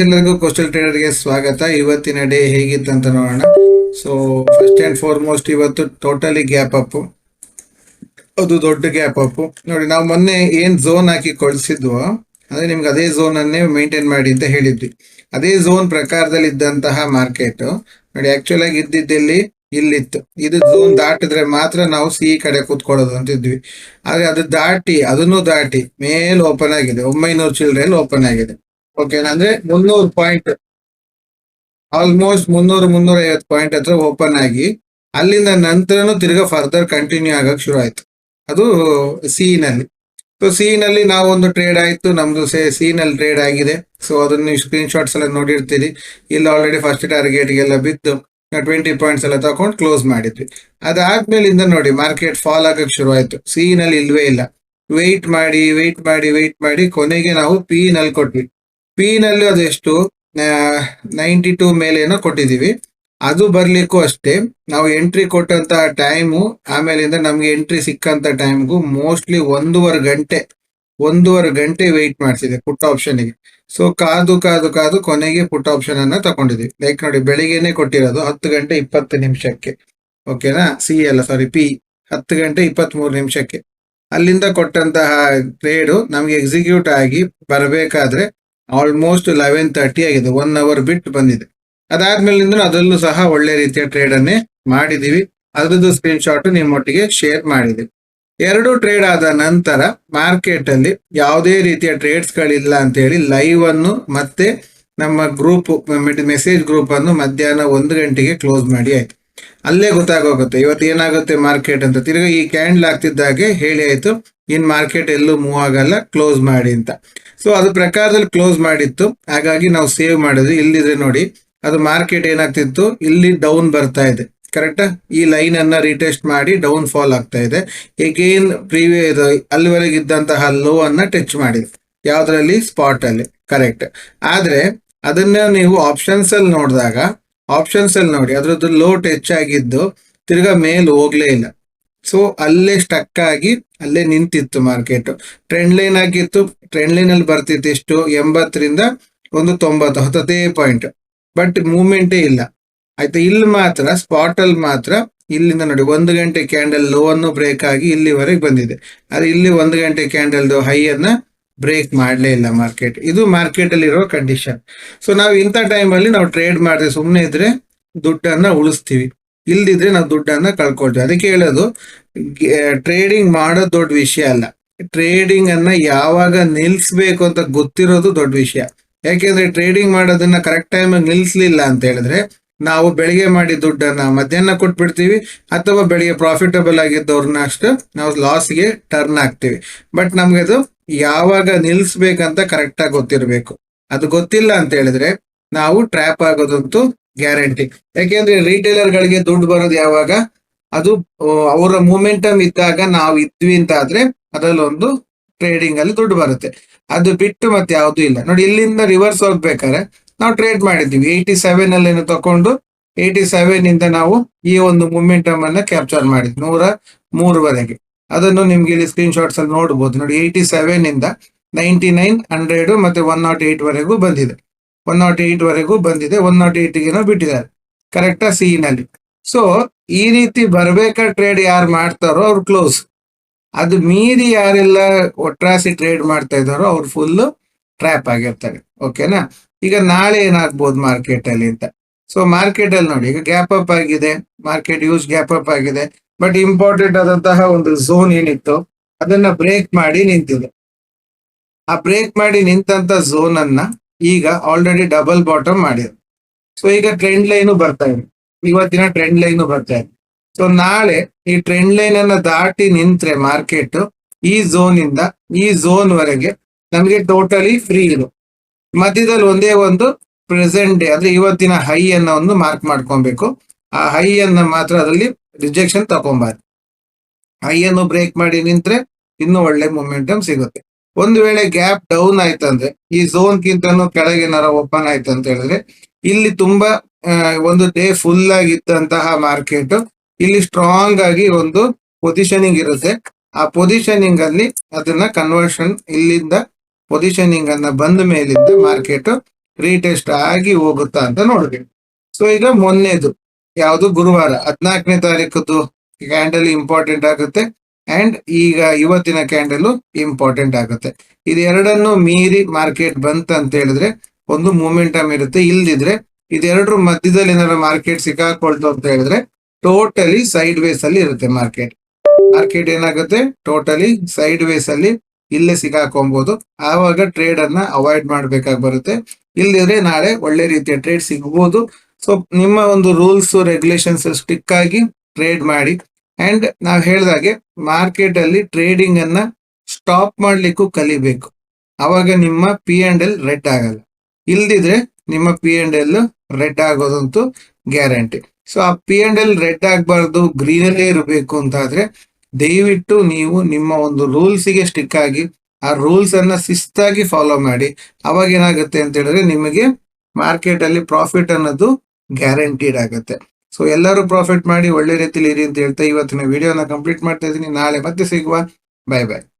ಎಲ್ಲರಿಗೂ ಕೋಸ್ಟಲ್ ಟ್ರೇಡರ್ಗೆ ಸ್ವಾಗತ. ಇವತ್ತಿನ ಡೇ ಹೇಗಿತ್ತು ಅಂತ ನೋಡೋಣ. ಸೊ ಫಸ್ಟ್ ಅಂಡ್ ಫಾರ್ಮೋಸ್ಟ್ ಇವತ್ತು ಟೋಟಲಿ ಗ್ಯಾಪ್ ಅಪ್ ಅದು ದೊಡ್ಡ ಗ್ಯಾಪ್ ಅಪ್ ನೋಡಿ, ನಾವು ಮೊನ್ನೆ ಏನ್ ಝೋನ್ ಹಾಕಿ ಕಳಿಸಿದ್ವೋ, ಅಂದ್ರೆ ನಿಮ್ಗೆ ಅದೇ ಝೋನ್ ಅನ್ನೇ ಮೇಂಟೈನ್ ಮಾಡಿ ಅಂತ ಹೇಳಿದ್ವಿ. ಅದೇ ಝೋನ್ ಪ್ರಕಾರದಲ್ಲಿ ಇದ್ದಂತಹ ಮಾರ್ಕೆಟ್ ನೋಡಿ ಆಕ್ಚುಲ್ ಆಗಿ ಇದ್ದಿದ್ದಲ್ಲಿ ಇಲ್ಲಿತ್ತು. ಇದು ಝೋನ್ ದಾಟಿದ್ರೆ ಮಾತ್ರ ನಾವು ಸಿ ಕಡೆ ಕೂತ್ಕೊಳ್ಳೋದು ಅಂತಿದ್ವಿ ಆದ್ರೆ ಅದು ದಾಟಿ, ಅದನ್ನು ದಾಟಿ, ಮೇಲೆ ಓಪನ್ ಆಗಿದೆ. ಒಂಬೈನೂರು ಚಿಲ್ಲರೆಯಲ್ಲಿ ಓಪನ್ ಆಗಿದೆ. ಓಕೆನಾ ಅಂದ್ರೆ ಮುನ್ನೂರು ಪಾಯಿಂಟ್ ಆಲ್ಮೋಸ್ಟ್ ಮುನ್ನೂರು ಮುನ್ನೂರ ಐವತ್ತು ಪಾಯಿಂಟ್ ಹತ್ರ ಓಪನ್ ಆಗಿ ಅಲ್ಲಿಂದ ನಂತರನು ತಿರ್ಗಾ ಫರ್ದರ್ ಕಂಟಿನ್ಯೂ ಆಗಕ್ ಶುರು ಆಯ್ತು. ಅದು ಸಿ ನಲ್ಲಿ ಸೊ ಸಿ ನಲ್ಲಿ ನಾವು ಟ್ರೇಡ್ ಆಯ್ತು, ನಮ್ದು ಸಿ ಟ್ರೇಡ್ ಆಗಿದೆ. ಸೊ ಅದನ್ನ ನೀವು ಸ್ಕ್ರೀನ್ ಶಾಟ್ಸ್ ಎಲ್ಲ ನೋಡಿರ್ತೀರಿ. ಇಲ್ಲಿ ಆಲ್ರೆಡಿ ಫಸ್ಟ್ ಟಾರ್ಗೆಟ್ ಗೆಲ್ಲ ಬಿದ್ದು ಟ್ವೆಂಟಿ ಪಾಯಿಂಟ್ಸ್ ಎಲ್ಲ ತಗೊಂಡು ಕ್ಲೋಸ್ ಮಾಡಿದ್ವಿ. ಅದಾದ್ಮೇಲಿಂದ ನೋಡಿ ಮಾರ್ಕೆಟ್ ಫಾಲ್ ಆಗಕ್ ಶುರು ಆಯ್ತು. ಸಿ ನಲ್ಲಿ ಇಲ್ವೇ ಇಲ್ಲ. ವೆಯ್ಟ್ ಮಾಡಿ ವೆಯ್ಟ್ ಮಾಡಿ ವೆಯ್ಟ್ ಮಾಡಿ ಕೊನೆಗೆ ನಾವು ಪಿ ನಲ್ಲಿ ಕೊಟ್ವಿ. ಪಿ ನಲ್ಲಿ ಅದೆಷ್ಟು? ನೈಂಟಿ ಟೂ ಮೇಲೆ ಏನೋ ಕೊಟ್ಟಿದ್ದೀವಿ. ಅದು ಬರ್ಲಿಕ್ಕೂ ಅಷ್ಟೇ. ನಾವು ಎಂಟ್ರಿ ಕೊಟ್ಟಂತ ಟೈಮು ಆಮೇಲಿಂದ ನಮ್ಗೆ ಎಂಟ್ರಿ ಸಿಕ್ಕಂತ ಟೈಮ್ಗೂ ಮೋಸ್ಟ್ಲಿ ಒಂದೂವರೆ ಗಂಟೆ ಒಂದೂವರೆ ಗಂಟೆ ವೆಯ್ಟ್ ಮಾಡಿಸಿದೆ ಪುಟ್ ಆಪ್ಷನ್ಗೆ ಸೊ ಕಾದು ಕಾದು ಕಾದು ಕೊನೆಗೆ ಪುಟ್ ಆಪ್ಷನ್ ಅನ್ನ ತಗೊಂಡಿದ್ವಿ ಲೈಕ್ ನೋಡಿ, ಬೆಳಿಗ್ಗೆನೆ ಕೊಟ್ಟಿರೋದು ಹತ್ತು ಗಂಟೆ ಇಪ್ಪತ್ತು ನಿಮಿಷಕ್ಕೆ. ಓಕೆನಾ ಸಿ ಅಲ್ಲ ಸಾರಿ ಪಿ ಹತ್ತು ಗಂಟೆ ಇಪ್ಪತ್ತ್ ಮೂರು ನಿಮಿಷಕ್ಕೆ. ಅಲ್ಲಿಂದ ಕೊಟ್ಟಂತಹ ಟ್ರೇಡು ನಮ್ಗೆ ಎಕ್ಸಿಕ್ಯೂಟ್ ಆಗಿ ಬರಬೇಕಾದ್ರೆ ಆಲ್ಮೋಸ್ಟ್ ಲೆವೆನ್ ತರ್ಟಿ ಆಗಿದೆ. ಒನ್ ಅವರ್ ಬಿಟ್ಟು ಬಂದಿದೆ. ಅದಾದ್ಮೇಲಿಂದ ಅದರಲ್ಲೂ ಸಹ ಒಳ್ಳೆ ರೀತಿಯ ಟ್ರೇಡ್ ಅನ್ನೇ ಮಾಡಿದೀವಿ. ಅದ್ರದ್ದು ಸ್ಕ್ರೀನ್ ಶಾಟ್ ನಿಮ್ಮೊಟ್ಟಿಗೆ ಶೇರ್ ಮಾಡಿದೆ. ಎರಡು ಟ್ರೇಡ್ ಆದ ನಂತರ ಮಾರ್ಕೆಟ್ ಅಲ್ಲಿ ಯಾವುದೇ ರೀತಿಯ ಟ್ರೇಡ್ಸ್ ಗಳಿಲ್ಲ ಅಂತ ಹೇಳಿ ಲೈವ್ ಅನ್ನು ಮತ್ತೆ ನಮ್ಮ ಗ್ರೂಪ್ ಮೆಸೇಜ್ ಗ್ರೂಪ್ ಅನ್ನು ಮಧ್ಯಾಹ್ನ ಒಂದು ಗಂಟೆಗೆ ಕ್ಲೋಸ್ ಮಾಡಿ ಆಯ್ತು. ಅಲ್ಲೇ ಗೊತ್ತಾಗೋಗುತ್ತೆ. ಇವತ್ತು ಏನಾಗುತ್ತೆ ಮಾರ್ಕೆಟ್ ಅಂತ. ತಿರ್ಗ ಈ ಕ್ಯಾಂಡಲ್ ಆಗ್ತಿದ್ದಾಗೆ ಹೇಳಿ ಆಯ್ತು. ಇನ್ ಮಾರ್ಕೆಟ್ ಎಲ್ಲೂ ಮೂವ್ ಆಗಲ್ಲ ಕ್ಲೋಸ್ ಮಾಡಿ ಅಂತ. ಸೊ ಅದು ಪ್ರಕಾರದಲ್ಲಿ ಕ್ಲೋಸ್ ಮಾಡಿತ್ತು. ಹಾಗಾಗಿ ನಾವು ಸೇವ್ ಮಾಡಿದ್ವಿ. ಇಲ್ಲಿದ್ರೆ ನೋಡಿ, ಅದು ಮಾರ್ಕೆಟ್ ಏನಾಗ್ತಿತ್ತು? ಇಲ್ಲಿ ಡೌನ್ ಬರ್ತಾ ಇದೆ. ಕರೆಕ್ಟ್ ಈ ಲೈನ್ ಅನ್ನ ರಿಟೆಸ್ಟ್ ಮಾಡಿ ಡೌನ್ ಫಾಲ್ ಆಗ್ತಾ ಇದೆ. ಎಗೇನ್ ಪ್ರೀವಿಯಸ್ ಅಲ್ಲಿವರೆಗೆ ಇದ್ದಂತಹ ಲೋ ಅನ್ನ ಟಚ್ ಮಾಡಿದೆ. ಯಾವ್ದ್ರಲ್ಲಿ? ಸ್ಪಾಟ್ ಅಲ್ಲಿ. ಕರೆಕ್ಟ್ ಆದ್ರೆ, ಅದನ್ನ ನೀವು ಆಪ್ಷನ್ಸ್ ಅಲ್ಲಿ ನೋಡಿದಾಗ ಆಪ್ಷನ್ಸ್ ಅಲ್ಲಿ ನೋಡಿ, ಅದರದ್ದು ಲೋಟ್ ಹೆಚ್ಚಾಗಿದ್ದು ತಿರ್ಗಾ ಮೇಲ್ ಹೋಗ್ಲೇ ಇಲ್ಲ. ಸೊ ಅಲ್ಲೇ ಸ್ಟಕ್ ಆಗಿ ಅಲ್ಲೇ ನಿಂತಿತ್ತು ಮಾರ್ಕೆಟ್ ಟ್ರೆಂಡ್ ಲೈನ್ ಆಗಿತ್ತು ಟ್ರೆಂಡ್ ಲೈನ್ ಅಲ್ಲಿ ಬರ್ತಿತ್ತು ಎಷ್ಟು? ಎಂಬತ್ತರಿಂದ ಒಂದು ತೊಂಬತ್ತು ಹತ್ತದೇ ಪಾಯಿಂಟ್ ಬಟ್ ಮೂವ್ಮೆಂಟೇ ಇಲ್ಲ. ಆಯ್ತಾ, ಇಲ್ಲಿ ಮಾತ್ರ ಸ್ಪಾಟ್ ಅಲ್ಲಿ ಮಾತ್ರ ಇಲ್ಲಿಂದ ನೋಡಿ, ಒಂದು ಗಂಟೆ ಕ್ಯಾಂಡಲ್ ಲೋ ಅನ್ನು ಬ್ರೇಕ್ ಆಗಿ ಇಲ್ಲಿವರೆಗೆ ಬಂದಿದೆ. ಅದು, ಇಲ್ಲಿ ಒಂದು ಗಂಟೆ ಕ್ಯಾಂಡಲ್ದು ಹೈ ಅನ್ನ ಬ್ರೇಕ್ ಮಾಡಲೇ ಇಲ್ಲ ಮಾರ್ಕೆಟ್ ಇದು ಮಾರ್ಕೆಟ್ ಅಲ್ಲಿ ಇರೋ ಕಂಡೀಷನ್ ಸೊ ನಾವು ಇಂಥ ಟೈಮಲ್ಲಿ ನಾವು ಟ್ರೇಡ್ ಮಾಡಿದ್ರೆ ಸುಮ್ಮನೆ ಇದ್ರೆ ದುಡ್ಡನ್ನ ಉಳಿಸ್ತೀವಿ. ಇಲ್ದಿದ್ರೆ ನಾವು ದುಡ್ಡನ್ನ ಕಳ್ಕೊಳ್ತೀವಿ. ಅದಕ್ಕೆ ಹೇಳೋದು ಟ್ರೇಡಿಂಗ್ ಮಾಡೋದು ದೊಡ್ಡ ವಿಷಯ ಅಲ್ಲ. ಟ್ರೇಡಿಂಗ್ ಅನ್ನ ಯಾವಾಗ ನಿಲ್ಸ್ಬೇಕು ಅಂತ ಗೊತ್ತಿರೋದು ದೊಡ್ಡ ವಿಷಯ. ಯಾಕೆಂದ್ರೆ ಟ್ರೇಡಿಂಗ್ ಮಾಡೋದನ್ನ ಕರೆಕ್ಟ್ ಟೈಮ್ ನಿಲ್ಸ್ಲಿಲ್ಲ ಅಂತ ಹೇಳಿದ್ರೆ ನಾವು ಬೆಳಿಗ್ಗೆ ಮಾಡಿ ದುಡ್ಡನ್ನ ಮಧ್ಯಾಹ್ನ ಕೊಟ್ಬಿಡ್ತೀವಿ, ಅಥವಾ ಬೆಳಿಗ್ಗೆ ಪ್ರಾಫಿಟಬಲ್ ಆಗಿದ್ದವ್ರನ್ನ ಅಷ್ಟು ನಾವು ಲಾಸ್ಗೆ ಟರ್ನ್ ಆಗ್ತೀವಿ. ಬಟ್ ನಮ್ಗೆ ಅದು ಯಾವಾಗ ನಿಲ್ಸ್ಬೇಕಂತ ಕರೆಕ್ಟಾಗಿ ಗೊತ್ತಿರಬೇಕು. ಅದು ಗೊತ್ತಿಲ್ಲ ಅಂತ ಹೇಳಿದ್ರೆ ನಾವು ಟ್ರ್ಯಾಪ್ ಆಗೋದಂತೂ ಗ್ಯಾರಂಟಿ ಯಾಕೆಂದ್ರೆ ರಿಟೇಲರ್ ಗಳಿಗೆ ದುಡ್ಡು ಬರೋದು ಯಾವಾಗ? ಅದು ಅವರ ಮೂಮೆಂಟಮ್ ಇದ್ದಾಗ ನಾವು ಇದ್ವಿ ಅಂತ ಆದ್ರೆ ಅದರಲ್ಲೊಂದು ಟ್ರೇಡಿಂಗ್ ಅಲ್ಲಿ ದುಡ್ಡು ಬರುತ್ತೆ. ಅದು ಬಿಟ್ಟು ಮತ್ತೆ ಯಾವ್ದು ಇಲ್ಲ. ನೋಡಿ, ಇಲ್ಲಿಂದ ರಿವರ್ಸ್ ಹೋಗ್ಬೇಕಾದ್ರೆ ನಾವು ಟ್ರೇಡ್ ಮಾಡಿದ್ವಿ ಏಯ್ಟಿ ಸೆವೆನ್ ಅಲ್ಲಿ ತಕೊಂಡು ಏಯ್ಟಿ ಸೆವೆನ್ ಇಂದ ನಾವು ಈ ಒಂದು ಮೂಮೆಂಟಮ್ ಅನ್ನ ಕ್ಯಾಪ್ಚರ್ ಮಾಡಿದ್ವಿ ನೂರ ಮೂರವರೆಗೆ. ಅದನ್ನು ನಿಮ್ಗೆ ಇಲ್ಲಿ ಸ್ಕ್ರೀನ್ ಶಾಟ್ಸ್ ಅಲ್ಲಿ ನೋಡಬಹುದು ನೋಡಿ ಏಯ್ಟಿ ಸೆವೆನ್ ಇಂದ ನೈಂಟಿ ನೈನ್ ಹಂಡ್ರೆಡ್ ಮತ್ತೆ ಒನ್ ನಾಟ್ ಏಟ್ ವರೆಗೂ ಬಂದಿದೆ. ಒನ್ ನಾಟ್ ಏಟ್ ವರೆಗೂ ಬಂದಿದೆ. ಒನ್ ನಾಟ್ ಏಟ್ಗೆನೋ ಬಿಟ್ಟಿದ್ದಾರೆ. ಕರೆಕ್ಟಾ ಸಿ ನಲ್ಲಿ ಸೊ ಈ ರೀತಿ ಬರ್ಬೇಕಾ ಟ್ರೇಡ್ ಯಾರು ಮಾಡ್ತಾರೋ ಅವ್ರು ಕ್ಲೋಸ್ ಅದು ಮೀರಿ ಯಾರೆಲ್ಲ ಒಟ್ರಾಸಿ ಟ್ರೇಡ್ ಮಾಡ್ತಾ ಇದ್ದಾರೋ ಅವ್ರು ಫುಲ್ ಟ್ರ್ಯಾಪ್ ಆಗಿರ್ತಾರೆ. ಓಕೆನಾ ಈಗ ನಾಳೆ ಏನಾಗ್ಬೋದು ಮಾರ್ಕೆಟ್ ಅಲ್ಲಿ ಅಂತ? ಸೊ ಮಾರ್ಕೆಟ್ ಅಲ್ಲಿ ನೋಡಿ, ಈಗ ಗ್ಯಾಪ್ ಅಪ್ ಆಗಿದೆ. ಮಾರ್ಕೆಟ್ ಯೂಸ್ ಗ್ಯಾಪ್ ಅಪ್ ಆಗಿದೆ. ಬಟ್ ಇಂಪಾರ್ಟೆಂಟ್ ಆದಂತಹ ಒಂದು ಝೋನ್ ಏನಿತ್ತು ಅದನ್ನ ಬ್ರೇಕ್ ಮಾಡಿ ನಿಂತಿದೆ. ಆ ಬ್ರೇಕ್ ಮಾಡಿ ನಿಂತಂತ ಝೋನ್ ಅನ್ನ ಈಗ ಆಲ್ರೆಡಿ ಡಬಲ್ ಬಾಟಮ್ ಮಾಡಿದೆ. ಸೊ ಈಗ ಟ್ರೆಂಡ್ ಲೈನು ಬರ್ತಾ ಇದೆ. ಇವತ್ತಿನ ಟ್ರೆಂಡ್ ಲೈನು ಬರ್ತಾ ಇದೆ. ಸೊ ನಾಳೆ ಈ ಟ್ರೆಂಡ್ ಲೈನ್ ಅನ್ನ ದಾಟಿ ನಿಂತ್ರೆ ಮಾರ್ಕೆಟ್ ಈ ಝೋನ್ ಇಂದ ಈ ಝೋನ್ ವರೆಗೆ ನಮಗೆ ಟೋಟಲಿ ಫ್ರೀ ಇದು. ಮಧ್ಯದಲ್ಲಿ ಒಂದೇ ಒಂದು ಪ್ರೆಸೆಂಟ್ ಡೇ ಅಂದ್ರೆ ಇವತ್ತಿನ ಹೈ ಅನ್ನ ಒಂದು ಮಾರ್ಕ್ ಮಾಡ್ಕೊಬೇಕು. ಆ ಹೈ ಅನ್ನ ಮಾತ್ರ ಅದರಲ್ಲಿ ರಿಜೆಕ್ಷನ್ ತಗೊಂಬಾರ್ದು. ಏನು ಬ್ರೇಕ್ ಮಾಡಿ ನಿಂತ್ರೆ ಇನ್ನು ಒಳ್ಳೆ ಮೊಮೆಂಟಮ್ ಸಿಗುತ್ತೆ. ಒಂದು ವೇಳೆ ಗ್ಯಾಪ್ ಡೌನ್ ಆಯ್ತಂದ್ರೆ, ಈ ಝೋನ್ ಕಿಂತನೂ ಕೆಳಗೆ ಏನಾರ ಓಪನ್ ಆಯ್ತು ಅಂತ ಹೇಳಿದ್ರೆ, ಇಲ್ಲಿ ತುಂಬಾ ಒಂದು ಡೇ ಫುಲ್ ಆಗಿತ್ತಂತಹ ಮಾರ್ಕೆಟ್ ಇಲ್ಲಿ ಸ್ಟ್ರಾಂಗ್ ಆಗಿ ಒಂದು ಪೊಸಿಷನಿಂಗ್ ಇರುತ್ತೆ. ಆ ಪೊಸಿಷನಿಂಗ್ ಅಲ್ಲಿ ಅದನ್ನ ಕನ್ವರ್ಷನ್ ಇಲ್ಲಿಂದ ಪೊಸಿಷನಿಂಗ್ ಅನ್ನ ಬಂದ ಮೇಲಿಂದ ಮಾರ್ಕೆಟ್ ರೀಟೆಸ್ಟ್ ಆಗಿ ಹೋಗುತ್ತಾ ಅಂತ ನೋಡ್ಬೇಕು. ಸೊ ಈಗ ಮೊನ್ನೆದು. ಯಾವುದು ಗುರುವಾರ ಹದಿನಾಲ್ಕನೇ ತಾರೀಕದ್ದು ಕ್ಯಾಂಡಲ್ ಇಂಪಾರ್ಟೆಂಟ್ ಆಗುತ್ತೆ ಅಂಡ್ ಈಗ ಇವತ್ತಿನ ಕ್ಯಾಂಡಲ್ ಇಂಪಾರ್ಟೆಂಟ್ ಆಗುತ್ತೆ. ಇದೆರಡನ್ನು ಮೀರಿ ಮಾರ್ಕೆಟ್ ಬಂತ ಅಂತ ಹೇಳಿದ್ರೆ ಒಂದು ಮೂಮೆಂಟಮ್ ಇರುತ್ತೆ. ಇಲ್ದಿದ್ರೆ ಇದೆರಡರ ಮಧ್ಯದಲ್ಲಿ ಏನಾದ್ರು ಮಾರ್ಕೆಟ್ ಸಿಕ್ಕಾಕೊಳ್ತು ಅಂತ ಹೇಳಿದ್ರೆ ಟೋಟಲಿ ಸೈಡ್ ವೇಸ್ ಅಲ್ಲಿ ಇರುತ್ತೆ ಮಾರ್ಕೆಟ್ ಮಾರ್ಕೆಟ್ ಏನಾಗುತ್ತೆ? ಟೋಟಲಿ ಸೈಡ್ ವೇಸ್ ಅಲ್ಲಿ ಇಲ್ಲೇ ಸಿಕ್ಕಾಕೊಂಬೋದು ಆವಾಗ ಟ್ರೇಡ್ ಅನ್ನ ಅವಾಯ್ಡ್ ಮಾಡ್ಬೇಕಾಗಿ ಬರುತ್ತೆ. ಇಲ್ದಿದ್ರೆ ನಾಳೆ ಒಳ್ಳೆ ರೀತಿಯ ಟ್ರೇಡ್ ಸಿಗ್ಬೋದು. ಸೊ ನಿಮ್ಮ ಒಂದು ರೂಲ್ಸ್ ರೆಗ್ಯುಲೇಷನ್ಸ್ ಸ್ಟಿಕ್ ಆಗಿ ಟ್ರೇಡ್ ಮಾಡಿ. ಅಂಡ್ ನಾವು ಹೇಳ್ದಾಗೆ ಮಾರ್ಕೆಟ್ ಅಲ್ಲಿ ಟ್ರೇಡಿಂಗ್ ಅನ್ನ ಸ್ಟಾಪ್ ಮಾಡ್ಲಿಕ್ಕೂ ಕಲಿಬೇಕು. ಅವಾಗ ನಿಮ್ಮ ಪಿ ಅಂಡ್ ಎಲ್ ರೆಡ್ ಆಗಲ್ಲ. ಇಲ್ದಿದ್ರೆ ನಿಮ್ಮ ಪಿ ಅಂಡ್ ಎಲ್ ರೆಡ್ ಆಗೋದಂತೂ ಗ್ಯಾರಂಟಿ ಸೊ ಆ ಪಿ ಅಂಡ್ ಎಲ್ ರೆಡ್ ಆಗಬಾರ್ದು ಗ್ರೀನಲ್ಲೇ ಇರಬೇಕು ಅಂತ ಆದ್ರೆ ದಯವಿಟ್ಟು ನೀವು ನಿಮ್ಮ ಒಂದು ರೂಲ್ಸ್ಗೆ ಸ್ಟಿಕ್ ಆಗಿ, ಆ ರೂಲ್ಸ್ ಅನ್ನ ಶಿಸ್ತಾಗಿ ಫಾಲೋ ಮಾಡಿ. ಅವಾಗ ಏನಾಗುತ್ತೆ ಅಂತ ಹೇಳಿದ್ರೆ ನಿಮಗೆ ಮಾರ್ಕೆಟ್ ಅಲ್ಲಿ ಪ್ರಾಫಿಟ್ ಅನ್ನೋದು ಗ್ಯಾರಂಟಿಡ್ ಆಗುತ್ತೆ. ಸೊ ಎಲ್ಲರೂ ಪ್ರಾಫಿಟ್ ಮಾಡಿ ಒಳ್ಳೆ ರೀತಿಲಿ ಇರಿ ಅಂತ ಹೇಳ್ತಾ ಇವತ್ತಿನ ವಿಡಿಯೋನ ಕಂಪ್ಲೀಟ್ ಮಾಡ್ತಾ ಇದ್ದೀನಿ. ನಾಳೆ ಮತ್ತೆ ಸಿಗುವ. ಬಾಯ್ ಬಾಯ್